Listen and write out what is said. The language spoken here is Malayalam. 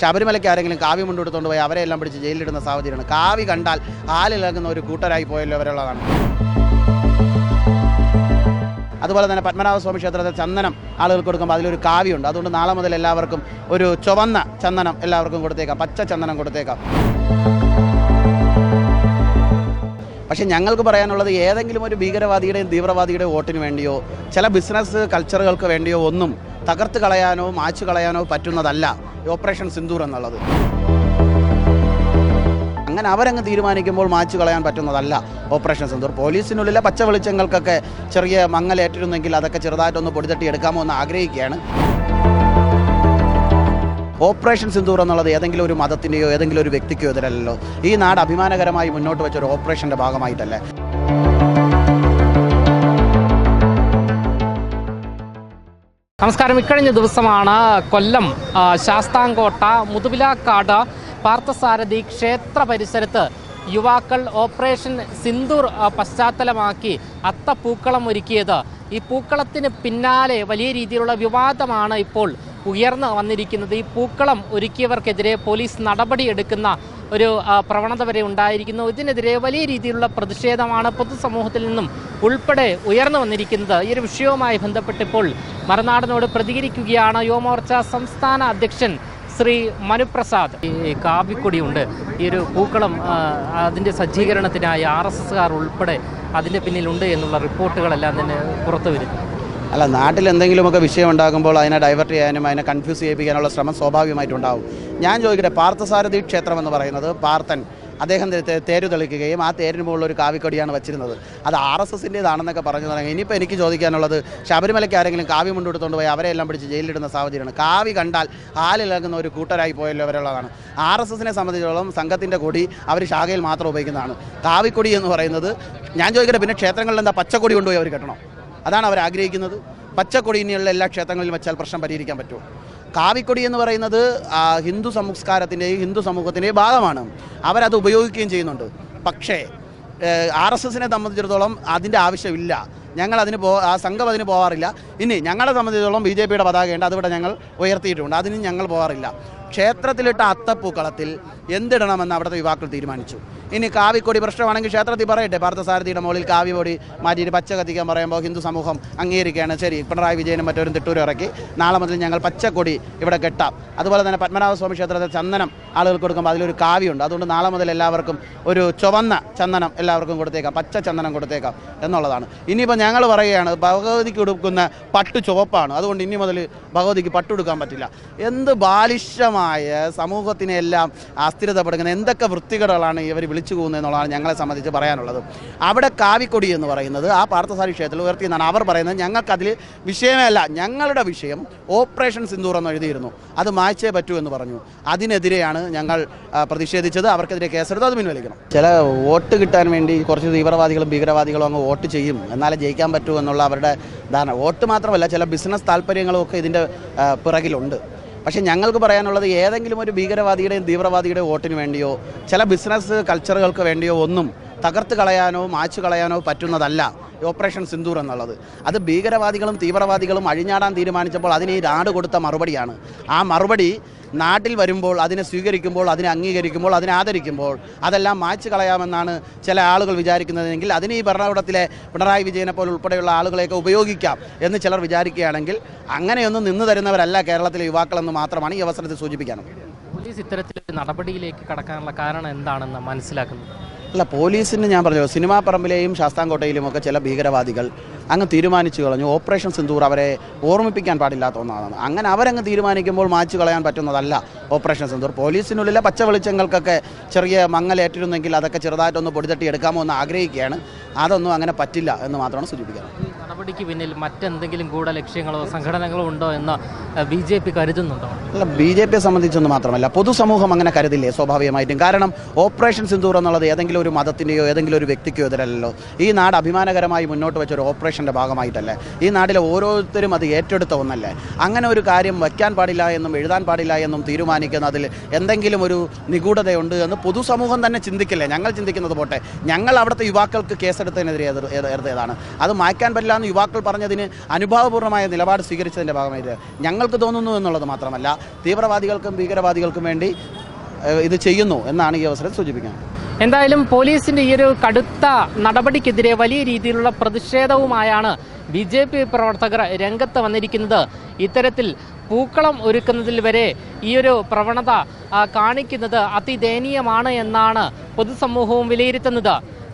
ശബരിമലയ്ക്ക് ആരെങ്കിലും കാവ്യ മുണ്ടെടുത്തുകൊണ്ട് പോയി അവരെ എല്ലാം പിടിച്ച് ജയിലിലിടുന്ന സാഹചര്യമാണ്. കാവ്യ കണ്ടാൽ ആലിളകുന്ന ഒരു കൂട്ടരായി പോയല്ലോ അവരുള്ളതാണ്. അതുപോലെ തന്നെ പത്മനാഭസ്വാമി ക്ഷേത്രത്തെ ചന്ദനം ആളുകൾക്ക് കൊടുക്കുമ്പോൾ അതിലൊരു കാവ്യമുണ്ട് അതുകൊണ്ട് നാളെ മുതൽ എല്ലാവർക്കും ഒരു ചുവന്ന ചന്ദനം എല്ലാവർക്കും കൊടുത്തേക്കാം. പച്ച ചന്ദനം കൊടുത്തേക്കാം. പക്ഷേ ഞങ്ങൾക്ക് പറയാനുള്ളത് ഏതെങ്കിലും ഒരു ഭീകരവാദിയുടെയും തീവ്രവാദിയുടെയും വോട്ടിന് വേണ്ടിയോ ചില ബിസിനസ് കൾച്ചറുകൾക്ക് വേണ്ടിയോ ഒന്നും തകർത്ത് കളയാനോ മാച്ചു കളയാനോ പറ്റുന്നതല്ല. ഓപ്പറേഷൻ സിന്ദൂർ എന്നുള്ളത്. അങ്ങനെ അവരങ്ങ് തീരുമാനിക്കുമ്പോൾ മാച്ച് കളയാൻ പറ്റുന്നതല്ല ഓപ്പറേഷൻ സിന്ദൂർ. പോലീസിനുള്ളിലെ പച്ച വെളിച്ചങ്ങൾക്കൊക്കെ ചെറിയ മങ്ങലേറ്റിരുന്നെങ്കിൽ അതൊക്കെ ചെറുതായിട്ടൊന്ന് പൊടിതട്ടി എടുക്കാമോ എന്ന് ആഗ്രഹിക്കുകയാണ്. ഓപ്പറേഷൻ സിന്ദൂർ എന്നുള്ളത് ഏതെങ്കിലും ഒരു മതത്തിന്റെയോ ഏതെങ്കിലും ഒരു വ്യക്തിക്കോ എതിരല്ലോ ഈ നാട് അഭിമാനകരമായി മുന്നോട്ട് വെച്ച ഒരു ഓപ്പറേഷന്റെ ഭാഗമായിട്ടല്ലേ. നമസ്കാരം. ഇക്കഴിഞ്ഞ ദിവസമാണ് കൊല്ലം ശാസ്താംകോട്ട മുതുവിലാക്കാട് പാർത്ഥസാരഥി ക്ഷേത്ര പരിസരത്ത് യുവാക്കൾ ഓപ്പറേഷൻ സിന്ദൂർ പശ്ചാത്തലമാക്കി അത്തപ്പൂക്കളം ഒരുക്കിയത്. ഈ പൂക്കളത്തിന് പിന്നാലെ വലിയ രീതിയിലുള്ള വിവാദമാണ് ഇപ്പോൾ ഉയർന്നു വന്നിരിക്കുന്നത്. ഈ പൂക്കളം ഒരുക്കിയവർക്കെതിരെ പോലീസ് നടപടിയെടുക്കുന്ന ഒരു പ്രവണത വരെ ഉണ്ടായിരിക്കുന്നു. ഇതിനെതിരെ വലിയ രീതിയിലുള്ള പ്രതിഷേധമാണ് പൊതുസമൂഹത്തിൽ നിന്നും ഉൾപ്പെടെ ഉയർന്നു വന്നിരിക്കുന്നത്. ഈ ഒരു വിഷയവുമായി ബന്ധപ്പെട്ടിപ്പോൾ മറുനാടനോട് പ്രതികരിക്കുകയാണ് യുവമോർച്ച സംസ്ഥാന അധ്യക്ഷൻ ശ്രീ മനുപ്രസാദ്. ഈ കാവിക്കൊടിയുണ്ട് ഈ ഒരു പൂക്കളം അതിന്റെ സജ്ജീകരണത്തിനായി ആർ എസ് എസ്സുകാർ ഉൾപ്പെടെ അതിന്റെ പിന്നിലുണ്ട് എന്നുള്ള റിപ്പോർട്ടുകളെല്ലാം തന്നെ പുറത്തു വരുന്നു അല്ല നാട്ടിൽ എന്തെങ്കിലുമൊക്കെ വിഷയം ഉണ്ടാകുമ്പോൾ അതിനെ ഡൈവേർട്ട് ചെയ്യാനും അതിനെ കൺഫ്യൂസ് ചെയ്യിപ്പിക്കാനുള്ള ശ്രമം സ്വാഭാവികമായിട്ടുണ്ടാവും. ഞാൻ ചോദിക്കട്ടെ പാർത്ഥസാരഥി ക്ഷേത്രം എന്ന് പറയുന്നത് പാർത്ഥൻ അദ്ദേഹം തേര് തെളിക്കുകയും ആ തേരിന് മുകളിൽ ഒരു കാവിക്കൊടിയാണ് വെച്ചിരുന്നത്. അത് ആർ എസ് എസിന്റേതാണെന്നൊക്കെ പറഞ്ഞു തുടങ്ങി ഇനിയിപ്പോൾ എനിക്ക് ചോദിക്കാനുള്ളത് ശബരിമലയ്ക്ക് ആരെങ്കിലും കാവ്യ മുണ്ടെടുത്തുകൊണ്ട് പോയി അവരെ എല്ലാം പിടിച്ച് ജയിലിലിടുന്ന സാഹചര്യമാണ്. കാവി കണ്ടാൽ ആലിളകുന്ന ഒരു കൂട്ടരായി പോയല്ലോ അവരുള്ളതാണ്. ആർ എസ് എസിനെ സംബന്ധിച്ചിടത്തോളം സംഘത്തിന്റെ കൊടി അവർ ശാഖയിൽ മാത്രം ഉപയോഗിക്കുന്നതാണ്. കാവിക്കൊടി എന്ന് പറയുന്നത് ഞാൻ ചോദിക്കട്ടെ പിന്നെ ക്ഷേത്രങ്ങളിൽ എന്താ പച്ചക്കൊടി കൊണ്ടുപോയി അവർ കെട്ടണം? അതാണ് അവർ ആഗ്രഹിക്കുന്നത്. പച്ചക്കൊടി ഇനിയുള്ള എല്ലാ ക്ഷേത്രങ്ങളിലും വെച്ചാൽ പ്രശ്നം പരിഹരിക്കാൻ പറ്റുമോ? കാവിക്കൊടി എന്ന് പറയുന്നത് ഹിന്ദു സംസ്കാരത്തിന്റെയും ഹിന്ദു സമൂഹത്തിന്റെയും ഭാഗമാണ്. അവരത് ഉപയോഗിക്കുകയും ചെയ്യുന്നുണ്ട്. പക്ഷേ ആർ എസ് എസിനെ സംബന്ധിച്ചിടത്തോളം അതിന്റെ ആവശ്യമില്ല. ഞങ്ങൾ അതിന് പോ ആ സംഘം അതിന് പോകാറില്ല ഇനി ഞങ്ങളെ സംബന്ധിച്ചിടത്തോളം ബി ജെ പിയുടെ പതാകയുണ്ട് അതിവിടെ ഞങ്ങൾ ഉയർത്തിയിട്ടുണ്ട്. അതിന് ഞങ്ങൾ പോകാറില്ല ക്ഷേത്രത്തിലിട്ട അത്തപ്പൂക്കളത്തിൽ എന്തിടണമെന്ന് അവിടുത്തെ യുവാക്കൾ തീരുമാനിച്ചു. ഇനി കാവിക്കൊടി പ്രശ്നമാണെങ്കിൽ ക്ഷേത്രത്തിൽ പറയട്ടെ. പാർത്ഥസാരഥിയുടെ മുകളിൽ കാവിപ്പൊടി മാറ്റിയിട്ട് പച്ച കത്തിക്കാൻ പറയുമ്പോൾ ഹിന്ദു സമൂഹം അംഗീകരിക്കുകയാണ്. ശരി പിണറായി വിജയനും മറ്റൊരു തിട്ടൂരും ഇറക്കി. നാളെ മുതൽ ഞങ്ങൾ പച്ചക്കൊടി ഇവിടെ കെട്ടാം. അതുപോലെ തന്നെ പത്മനാഭസ്വാമി ക്ഷേത്രത്തിൽ ചന്ദനം ആളുകൾക്ക് കൊടുക്കുമ്പോൾ അതിലൊരു കാവിയുണ്ട് അതുകൊണ്ട് നാളെ മുതൽ എല്ലാവർക്കും ഒരു ചുവന്ന ചന്ദനം എല്ലാവർക്കും കൊടുത്തേക്കാം. പച്ച ചന്ദനം കൊടുത്തേക്കാം എന്നുള്ളതാണ്. ഇനിയിപ്പോൾ ഞങ്ങൾ പറയുകയാണ് ഭഗവതിക്ക് കൊടുക്കുന്ന പട്ട് ചുവപ്പാണ്. അതുകൊണ്ട് ഇനി മുതൽ ഭഗവതിക്ക് പട്ടുകൊടുക്കാൻ പറ്റില്ല. എന്ത് ബാലിശമായ സമൂഹത്തിനെല്ലാം അസ്ഥിരതപ്പെടുക്കുന്ന എന്തൊക്കെ വൃത്തികളാണ് ഇവർ വിളിച്ചു പോകുന്നത് എന്നുള്ളതാണ് ഞങ്ങളെ സംബന്ധിച്ച് പറയാനുള്ളത്. അവിടെ കാവിക്കൊടി എന്ന് പറയുന്നത് ആ പാർത്ഥസാരി ക്ഷേത്രത്തിൽ ഉയർത്തിയെന്നാണ് അവർ പറയുന്നത്. ഞങ്ങൾക്കതിൽ വിഷയമേ അല്ല ഞങ്ങളുടെ വിഷയം ഓപ്പറേഷൻ സിന്ദൂർ എന്ന് എഴുതിയിരുന്നു. അത് മായ്ച്ചേ പറ്റൂ എന്ന് പറഞ്ഞു. അതിനെതിരെയാണ് ഞങ്ങൾ പ്രതിഷേധിച്ചത്. അവർക്കെതിരെ കേസെടുത്ത്. അത് പിൻവലിക്കണം. ചില വോട്ട് കിട്ടാൻ വേണ്ടി കുറച്ച് തീവ്രവാദികളും ഭീകരവാദികളും അങ്ങ് വോട്ട് ചെയ്യും. എന്നാലേ ജയിക്കാൻ പറ്റൂ എന്നുള്ള അവരുടെ ധാരണ. വോട്ട് മാത്രമല്ല ചില ബിസിനസ് താല്പര്യങ്ങളും ഒക്കെ ഇതിന്റെ പിറകിലുണ്ട്. പക്ഷേ ഞങ്ങൾക്ക് പറയാനുള്ളത് ഏതെങ്കിലും ഒരു ഭീകരവാദിയുടെയും തീവ്രവാദിയുടെയും വോട്ടിന് വേണ്ടിയോ ചില ബിസിനസ് കൾച്ചറുകൾക്ക് വേണ്ടിയോ ഒന്നും തകർത്ത് കളയാനോ മാച്ചു കളയാനോ പറ്റുന്നതല്ല ഓപ്പറേഷൻ സിന്ദൂർ എന്നുള്ളത്. അത് ഭീകരവാദികളും തീവ്രവാദികളും അഴിഞ്ഞാടാൻ തീരുമാനിച്ചപ്പോൾ അതിന് ഈ നാട് കൊടുത്ത മറുപടിയാണ്. ആ മറുപടി നാട്ടിൽ വരുമ്പോൾ അതിനെ സ്വീകരിക്കുമ്പോൾ അതിനെ അംഗീകരിക്കുമ്പോൾ അതിനെ ആദരിക്കുമ്പോൾ അതെല്ലാം മായ്ച്ചു കളയാമെന്നാണ് ചില ആളുകൾ വിചാരിക്കുന്നതെങ്കിൽ അതിന് ഈ ഭരണകൂടത്തിലെ പിണറായി വിജയനെ പോലെ ഉൾപ്പെടെയുള്ള ആളുകളെയൊക്കെ ഉപയോഗിക്കാം എന്ന് ചിലർ വിചാരിക്കുകയാണെങ്കിൽ അങ്ങനെയൊന്നും നിന്നു തരുന്നവരല്ല കേരളത്തിലെ യുവാക്കളെന്ന് മാത്രമാണ് ഈ അവസരത്തിൽ സൂചിപ്പിക്കാനും. പോലീസ് ഇത്തരത്തിലൊരു നടപടിയിലേക്ക് കടക്കാനുള്ള കാരണം എന്താണെന്ന് മനസ്സിലാക്കുന്നത് അല്ല പോലീസിന് ഞാൻ പറഞ്ഞു സിനിമാ പറമ്പിലെയും ശാസ്താംകോട്ടയിലും ഒക്കെ ചില ഭീകരവാദികൾ അങ്ങ് തീരുമാനിച്ചു കളഞ്ഞു. ഓപ്പറേഷൻ സിന്ദൂർ അവരെ ഓർമ്മിപ്പിക്കാൻ പാടില്ലാത്ത ഒന്നാണ്. അങ്ങനെ അവരങ്ങ് തീരുമാനിക്കുമ്പോൾ മാച്ചു കളയാൻ പറ്റുന്നതല്ല ഓപ്പറേഷൻ സിന്ദൂർ. പോലീസിനുള്ളിലെ പച്ച വെളിച്ചങ്ങൾക്കൊക്കെ ചെറിയ മങ്ങലേറ്റിരുന്നെങ്കിൽ അതൊക്കെ ചെറുതായിട്ടൊന്ന് പൊടിതട്ടി എടുക്കാമോ എന്ന് ആഗ്രഹിക്കുകയാണ്. അതൊന്നും അങ്ങനെ പറ്റില്ല എന്ന് മാത്രമാണ് സൂചിപ്പിക്കുന്നത് നടപടിക്ക് പിന്നിൽ മറ്റെന്തെങ്കിലും കൂടെ ലക്ഷ്യങ്ങളോ സംഘടനകളോ ഉണ്ടോ എന്ന് ബി ജെ പി കരുതുന്നുണ്ടോ? അല്ല ബി ജെ പിയെ സംബന്ധിച്ചൊന്നും മാത്രമല്ല പൊതുസമൂഹം അങ്ങനെ കരുതില്ലേ സ്വാഭാവികമായിട്ടും? കാരണം ഓപ്പറേഷൻ സിന്ദൂർ എന്നുള്ളത് ഏതെങ്കിലും ഒരു മതത്തിന്റെയോ ഏതെങ്കിലും ഒരു വ്യക്തിക്കോ എതിരല്ലോ ഈ നാട് അഭിമാനകരമായി മുന്നോട്ട് വെച്ച ഒരു ഓപ്പറേഷന്റെ ഭാഗമായിട്ടല്ലേ? ഈ നാട്ടിലെ ഓരോരുത്തരും അത് ഏറ്റെടുത്ത ഒന്നല്ലേ? അങ്ങനെ ഒരു കാര്യം വയ്ക്കാൻ പാടില്ല എന്നും എഴുതാൻ പാടില്ല എന്നും തീരുമാനിക്കുന്ന അതിൽ എന്തെങ്കിലും ഒരു നിഗൂഢതയുണ്ട് എന്ന് പൊതുസമൂഹം തന്നെ ചിന്തിക്കില്ലേ? ഞങ്ങൾ ചിന്തിക്കുന്നത് പോട്ടെ. ഞങ്ങൾ അവിടുത്തെ യുവാക്കൾക്ക് കേസെടുത്തതിനെതിരെ അത് മായ്ക്കാൻ പറ്റില്ല എന്ന് യുവാക്കൾ പറഞ്ഞതിന് അനുഭാവപൂർണമായ നിലപാട് സ്വീകരിച്ചതിന്റെ ഭാഗമായി ഇത് ഞങ്ങൾക്ക് തോന്നുന്നു എന്നുള്ളത് മാത്രമല്ല തീവ്രവാദികൾക്കും ഭീകരവാദികൾക്കും വേണ്ടി ഇത് ചെയ്യുന്നു എന്നാണ് ഈ അവസരം സൂചിപ്പിക്കുന്നത്. എന്തായാലും പോലീസിന്റെ ഈ ഒരു കടുത്ത നടപടിക്കെതിരെ വലിയ രീതിയിലുള്ള പ്രതിഷേധവുമായാണ് ബി ജെ പി പ്രവർത്തകർ രംഗത്ത് വന്നിരിക്കുന്നത്. ഇത്തരത്തിൽ പൂക്കളം ഒരുക്കുന്നതിൽ വരെ ഈ ഒരു പ്രവണത കാണിക്കുന്നത് അതിദയനീയമാണ് എന്നാണ് പൊതുസമൂഹവും വിലയിരുത്തുന്നത്.